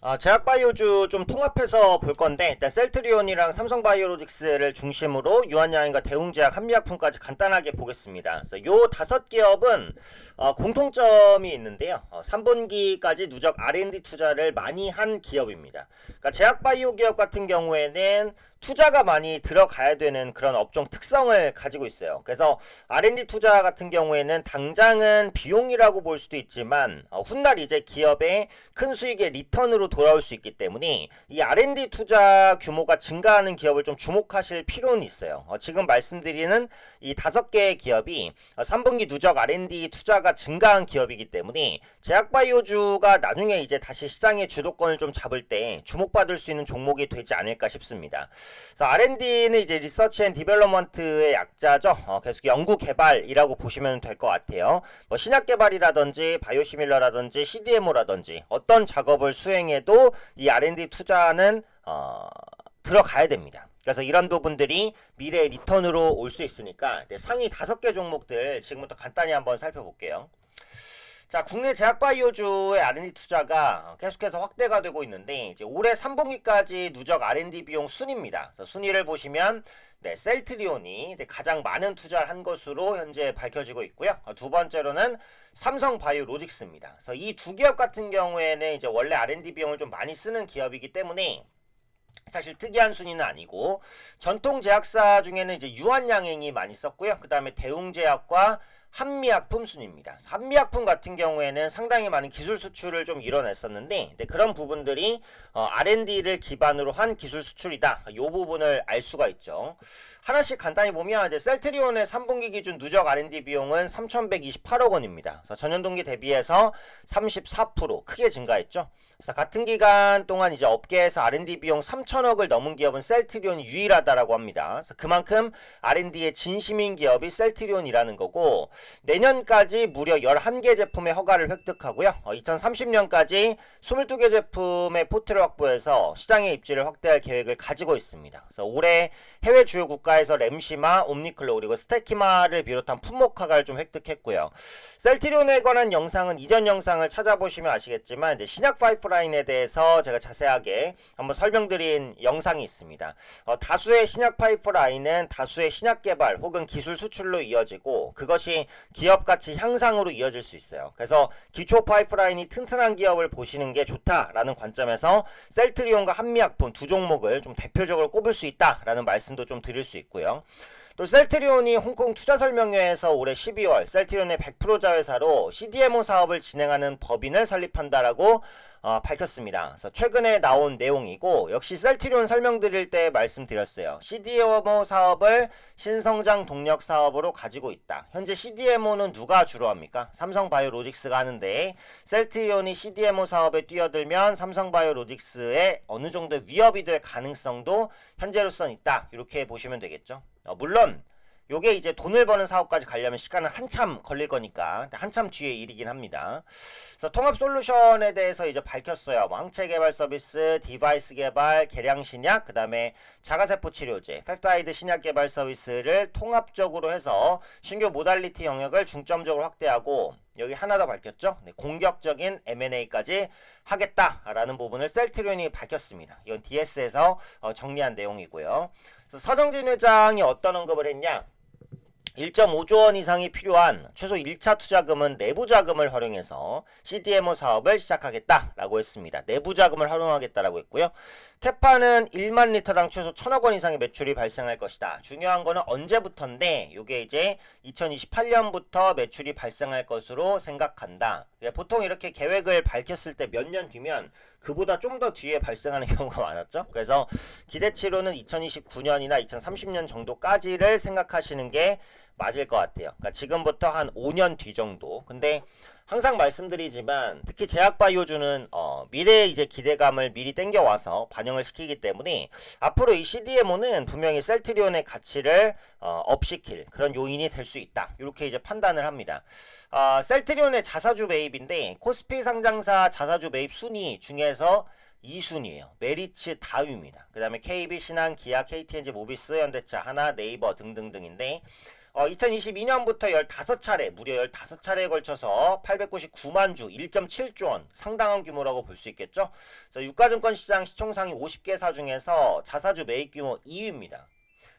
아, 제약바이오주 좀 통합해서 볼 건데 일단 셀트리온이랑 삼성바이오로직스를 중심으로 유한양인과 대웅제약, 한미약품까지 간단하게 보겠습니다. 그래서 요 다섯 기업은 어, 공통점이 있는데요. 어, 3분기까지 누적 R&D 투자를 많이 한 기업입니다. 그러니까 제약바이오 기업 같은 경우에는 투자가 많이 들어가야 되는 그런 업종 특성을 가지고 있어요. 그래서 R&D 투자 같은 경우에는 당장은 비용이라고 볼 수도 있지만 어, 훗날 이제 기업의 큰 수익의 리턴으로 돌아올 수 있기 때문에 이 R&D 투자 규모가 증가하는 기업을 좀 주목하실 필요는 있어요. 어, 지금 말씀드리는 이 다섯 개의 기업이 어, 3분기 누적 R&D 투자가 증가한 기업이기 때문에 제약바이오주가 나중에 이제 다시 시장의 주도권을 좀 잡을 때 주목받을 수 있는 종목이 되지 않을까 싶습니다. R&D는 이제 리서치 앤 디벨롭먼트의 약자죠. 어, 계속 연구 개발이라고 보시면 될 것 같아요. 뭐 신약 개발이라든지 바이오시밀러라든지 CDMO라든지 어떤 작업을 수행해도 이 R&D 투자는 어, 들어가야 됩니다. 그래서 이런 부분들이 미래의 리턴으로 올 수 있으니까 네, 상위 다섯 개 종목들 지금부터 간단히 한번 살펴볼게요. 자, 국내 제약바이오주의 R&D 투자가 계속해서 확대가 되고 있는데 이제 올해 3분기까지 누적 R&D 비용 순입니다. 그래서 순위를 보시면 네, 셀트리온이 네, 가장 많은 투자를 한 것으로 현재 밝혀지고 있고요. 어, 두 번째로는 삼성바이오로직스입니다. 그래서 이 두 기업 같은 경우에는 이제 원래 R&D 비용을 좀 많이 쓰는 기업이기 때문에 사실 특이한 순위는 아니고 전통 제약사 중에는 이제 유한양행이 많이 썼고요. 그 다음에 대웅제약과 한미약품 순입니다. 한미약품 같은 경우에는 상당히 많은 기술 수출을 좀 이뤄냈었는데 네, 그런 부분들이 어, R&D를 기반으로 한 기술 수출이다. 이 부분을 알 수가 있죠. 하나씩 간단히 보면 이제 셀트리온의 3분기 기준 누적 R&D 비용은 3,128억 원입니다. 전년 동기 대비해서 34% 크게 증가했죠. 그래서 같은 기간 동안 이제 업계에서 R&D 비용 3천억을 넘은 기업은 셀트리온이 유일하다라고 합니다. 그래서 그만큼 R&D의 진심인 기업이 셀트리온이라는 거고 내년까지 무려 11개 제품의 허가를 획득하고요. 어, 2030년까지 22개 제품의 포트를 확보해서 시장의 입지를 확대할 계획을 가지고 있습니다. 그래서 올해 해외 주요 국가에서 램시마, 옴니클로 그리고 스테키마를 비롯한 품목 허가를 좀 획득했고요. 셀트리온에 관한 영상은 이전 영상을 찾아보시면 아시겠지만 신약 파이프 라인에 대해서 제가 자세하게 한번 설명드린 영상이 있습니다. 어, 다수의 신약 파이프라인은 다수의 신약 개발 혹은 기술 수출로 이어지고 그것이 기업 가치 향상으로 이어질 수 있어요. 그래서 기초 파이프라인이 튼튼한 기업을 보시는 게 좋다라는 관점에서 셀트리온과 한미약품 두 종목을 좀 대표적으로 꼽을 수 있다라는 말씀도 좀 드릴 수 있고요. 또 셀트리온이 홍콩 투자 설명회에서 올해 12월 셀트리온의 100% 자회사로 CDMO 사업을 진행하는 법인을 설립한다라고 어, 밝혔습니다. 그래서 최근에 나온 내용이고 역시 셀트리온 설명드릴 때 말씀드렸어요. CDMO 사업을 신성장 동력 사업으로 가지고 있다. 현재 CDMO는 누가 주로 합니까? 삼성바이오로직스가 하는데 셀트리온이 CDMO 사업에 뛰어들면 삼성바이오로직스에 어느 정도 위협이 될 가능성도 현재로선 있다. 이렇게 보시면 되겠죠. 어, 물론 요게 이제 돈을 버는 사업까지 가려면 시간은 한참 걸릴 거니까 한참 뒤의 일이긴 합니다. 그래서 통합 솔루션에 대해서 이제 밝혔어요. 뭐 항체 개발 서비스, 디바이스 개발, 계량 신약, 그 다음에 자가세포 치료제, 펩타이드 신약 개발 서비스를 통합적으로 해서 신규 모달리티 영역을 중점적으로 확대하고 여기 하나 더 밝혔죠. 네, 공격적인 M&A까지 하겠다라는 부분을 셀트리온이 밝혔습니다. 이건 DS에서 어, 정리한 내용이고요. 서정진 회장이 어떤 언급을 했냐? 1.5조 원 이상이 필요한 최소 1차 투자금은 내부 자금을 활용해서 CDMO 사업을 시작하겠다라고 했습니다. 내부 자금을 활용하겠다라고 했고요. 캐파는 1만 리터당 최소 1천억 원 이상의 매출이 발생할 것이다. 중요한 거는 언제부터인데 이게 이제 2028년부터 매출이 발생할 것으로 생각한다. 예, 보통 이렇게 계획을 밝혔을 때 몇 년 뒤면 그보다 좀 더 뒤에 발생하는 경우가 많았죠. 그래서 기대치로는 2029년이나 2030년 정도까지를 생각하시는 게 맞을 것 같아요. 그러니까 지금부터 한 5년 뒤 정도. 근데 항상 말씀드리지만 특히 제약바이오주는 어, 미래의 이제 기대감을 미리 땡겨와서 반영을 시키기 때문에 앞으로 이 CDMO는 분명히 셀트리온의 가치를 어, 업시킬 그런 요인이 될 수 있다. 이렇게 이제 판단을 합니다. 어, 셀트리온의 자사주 매입인데 코스피 상장사 자사주 매입 순위 중에서 2순위예요. 메리츠 다위입니다. 그 다음에 KB, 신한, 기아, KTNG, 모비스, 현대차, 하나, 네이버 등등등인데 어, 2022년부터 15차례, 무려 15차례에 걸쳐서 899만 주, 1.7조 원, 상당한 규모라고 볼 수 있겠죠. 그래서 유가증권 시장 시총상위 50개사 중에서 자사주 매입 규모 2위입니다.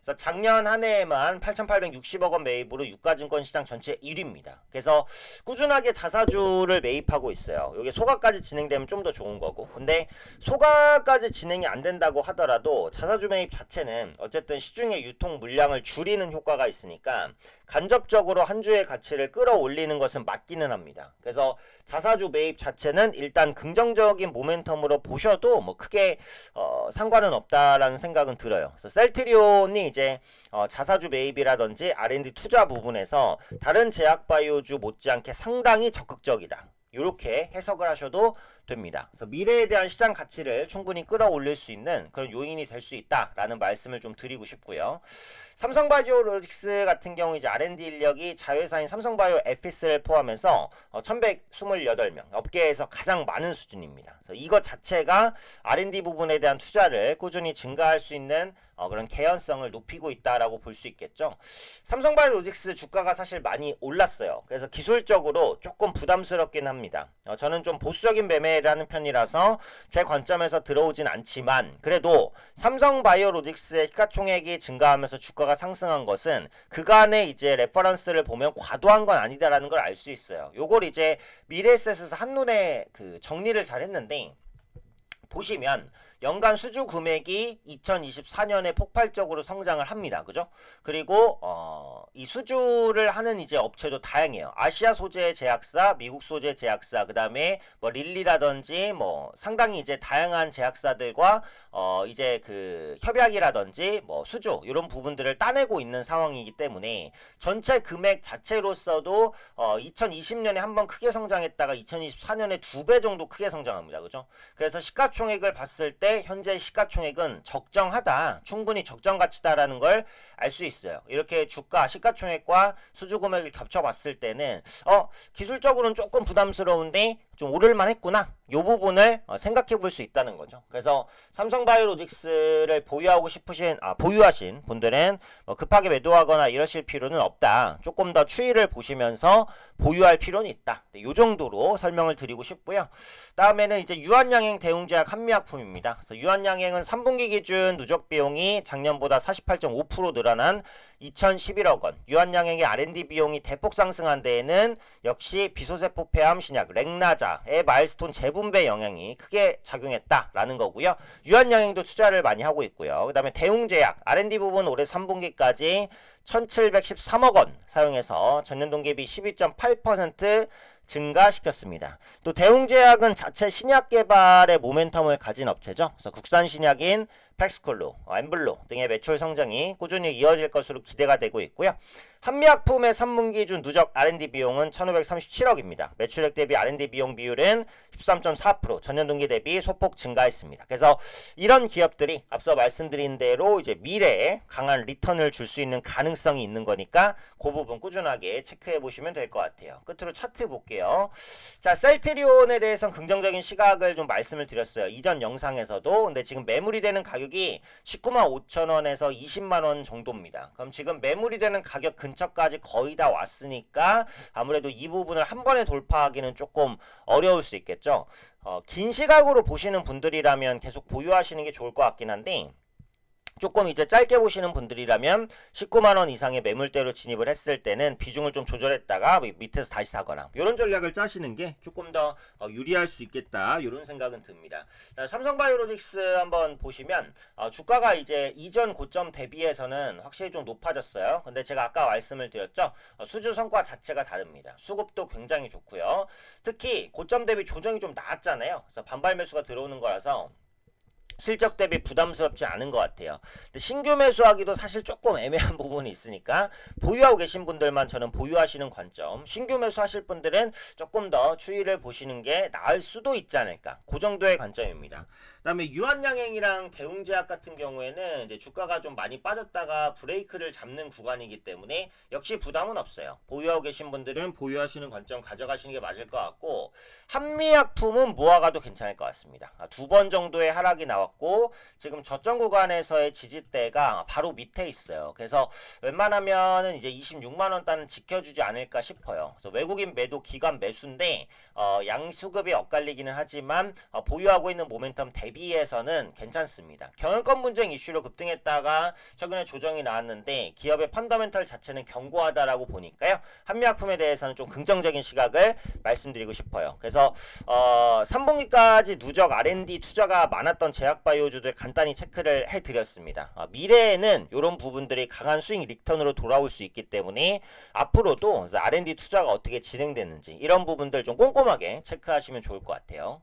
그래서 작년 한 해에만 8,860억 원 매입으로 유가증권 시장 전체 1위입니다. 그래서 꾸준하게 자사주를 매입하고 있어요. 이게 소가까지 진행되면 좀 더 좋은 거고. 근데 소가까지 진행이 안 된다고 하더라도 자사주 매입 자체는 어쨌든 시중의 유통 물량을 줄이는 효과가 있으니까 간접적으로 한 주의 가치를 끌어올리는 것은 맞기는 합니다. 그래서 자사주 매입 자체는 일단 긍정적인 모멘텀으로 보셔도 뭐 크게 어, 상관은 없다라는 생각은 들어요. 그래서 셀트리온이 이제 어, 자사주 매입이라든지 R&D 투자 부분에서 다른 제약바이오주 못지않게 상당히 적극적이다. 이렇게 해석을 하셔도 됩니다. 그래서 미래에 대한 시장 가치를 충분히 끌어올릴 수 있는 그런 요인이 될 수 있다라는 말씀을 좀 드리고 싶고요. 삼성바이오로직스 같은 경우 이제 R&D 인력이 자회사인 삼성바이오 에피스를 포함해서 어, 1,128명 업계에서 가장 많은 수준입니다. 그래서 이것 자체가 R&D 부분에 대한 투자를 꾸준히 증가할 수 있는 어, 그런 개연성을 높이고 있다라고 볼 수 있겠죠. 삼성바이오로직스 주가가 사실 많이 올랐어요. 그래서 기술적으로 조금 부담스럽긴 합니다. 어, 저는 좀 보수적인 매매 를 하는 편이라서 제 관점에서 들어오진 않지만 그래도 삼성바이오로직스의 시가총액이 증가하면서 주가가 상승한 것은 그간의 이제 레퍼런스를 보면 과도한 건 아니다라는 걸 알 수 있어요. 요걸 이제 미래에셋에서 한눈에 그 정리를 잘 했는데 보시면 연간 수주 금액이 2024년에 폭발적으로 성장을 합니다. 그죠? 그리고 어, 이 수주를 하는 이제 업체도 다양해요. 아시아 소재 제약사, 미국 소재 제약사, 그다음에 뭐 릴리라든지 뭐 상당히 이제 다양한 제약사들과 어, 이제 그 협약이라든지 뭐 수주 이런 부분들을 따내고 있는 상황이기 때문에 전체 금액 자체로서도 어, 2020년에 한번 크게 성장했다가 2024년에 두 배 정도 크게 성장합니다. 그죠? 그래서 시가총액을 봤을 때 현재 시가총액은 적정하다. 충분히 적정 가치다라는 걸 알 수 있어요. 이렇게 주가 시가총액과 수주 금액을 겹쳐 봤을 때는 어, 기술적으로는 조금 부담스러운데 좀 오를만 했구나. 요 부분을 어, 생각해 볼 수 있다는 거죠. 그래서 삼성바이오로직스를 보유하고 싶으신 아, 보유하신 분들은 뭐 급하게 매도하거나 이러실 필요는 없다. 조금 더 추이를 보시면서 보유할 필요는 있다. 네, 요 정도로 설명을 드리고 싶고요. 다음에는 이제 유한양행 대웅제약 한미약품입니다. 그래서 유한양행은 3분기 기준 누적 비용이 작년보다 48.5% 늘어난 2011억 원. 유한양행의 R&D 비용이 대폭 상승한 데에는 역시 비소세포 폐암 신약 렉나자의 마일스톤 재분배 영향이 크게 작용했다라는 거고요. 유한양행도 투자를 많이 하고 있고요. 그다음에 대웅제약 R&D 부분 올해 3분기까지 1,713억 원 사용해서 전년 동기 대비 12.8% 증가시켰습니다. 또 대웅제약은 자체 신약 개발의 모멘텀을 가진 업체죠. 그래서 국산 신약인 팩스콜로, 엠블로 등의 매출 성장이 꾸준히 이어질 것으로 기대가 되고 있고요. 한미약품의 3분기 기준 누적 R&D 비용은 1,537억입니다. 매출액 대비 R&D 비용 비율은 13.4%, 전년 동기 대비 소폭 증가했습니다. 그래서 이런 기업들이 앞서 말씀드린 대로 이제 미래에 강한 리턴을 줄 수 있는 가능성이 있는 거니까 그 부분 꾸준하게 체크해 보시면 될 것 같아요. 끝으로 차트 볼게요. 자, 셀트리온에 대해서는 긍정적인 시각을 좀 말씀을 드렸어요. 이전 영상에서도. 근데 지금 매물이 되는 가격이 19만 5천 원에서 20만 원 정도입니다. 그럼 지금 매물이 되는 가격 근 처까지 거의 다 왔으니까 아무래도 이 부분을 한 번에 돌파하기는 조금 어려울 수 있겠죠. 어, 긴 시각으로 보시는 분들이라면 계속 보유하시는 게 좋을 것 같긴 한데 조금 이제 짧게 보시는 분들이라면 19만 원 이상의 매물대로 진입을 했을 때는 비중을 좀 조절했다가 밑에서 다시 사거나 이런 전략을 짜시는 게 조금 더 어, 유리할 수 있겠다 이런 생각은 듭니다. 삼성바이오로직스 한번 보시면 어, 주가가 이제 이전 고점 대비해서는 확실히 좀 높아졌어요. 근데 제가 아까 말씀을 드렸죠. 어, 수주 성과 자체가 다릅니다. 수급도 굉장히 좋고요. 특히 고점 대비 조정이 좀 나왔잖아요. 그래서 반발 매수가 들어오는 거라서 실적 대비 부담스럽지 않은 것 같아요. 근데 신규 매수하기도 사실 조금 애매한 부분이 있으니까 보유하고 계신 분들만 저는 보유하시는 관점. 신규 매수하실 분들은 조금 더 추이를 보시는 게 나을 수도 있지 않을까. 그 정도의 관점입니다. 그다음에 유한양행이랑 대웅제약 같은 경우에는 이제 주가가 좀 많이 빠졌다가 브레이크를 잡는 구간이기 때문에 역시 부담은 없어요. 보유하고 계신 분들은 보유하시는 관점 가져가시는 게 맞을 것 같고 한미약품은 모아가도 괜찮을 것 같습니다. 두 번 정도의 하락이 나왔고 지금 저점 구간에서의 지지대가 바로 밑에 있어요. 그래서 웬만하면은 이제 26만 원 단은 지켜주지 않을까 싶어요. 그래서 외국인 매도 기관 매수인데 어, 양수급이 엇갈리기는 하지만 어, 보유하고 있는 모멘텀 대비해서는 괜찮습니다. 경영권 분쟁 이슈로 급등했다가 최근에 조정이 나왔는데 기업의 펀더멘털 자체는 견고하다라고 보니까요. 한미약품에 대해서는 좀 긍정적인 시각을 말씀드리고 싶어요. 그래서 어, 3분기까지 누적 R&D 투자가 많았던 제약바이오주들 간단히 체크를 해드렸습니다. 어, 미래에는 이런 부분들이 강한 수익 리턴으로 돌아올 수 있기 때문에 앞으로도 R&D 투자가 어떻게 진행되는지 이런 부분들 좀 꼼꼼하게 체크하시면 좋을 것 같아요.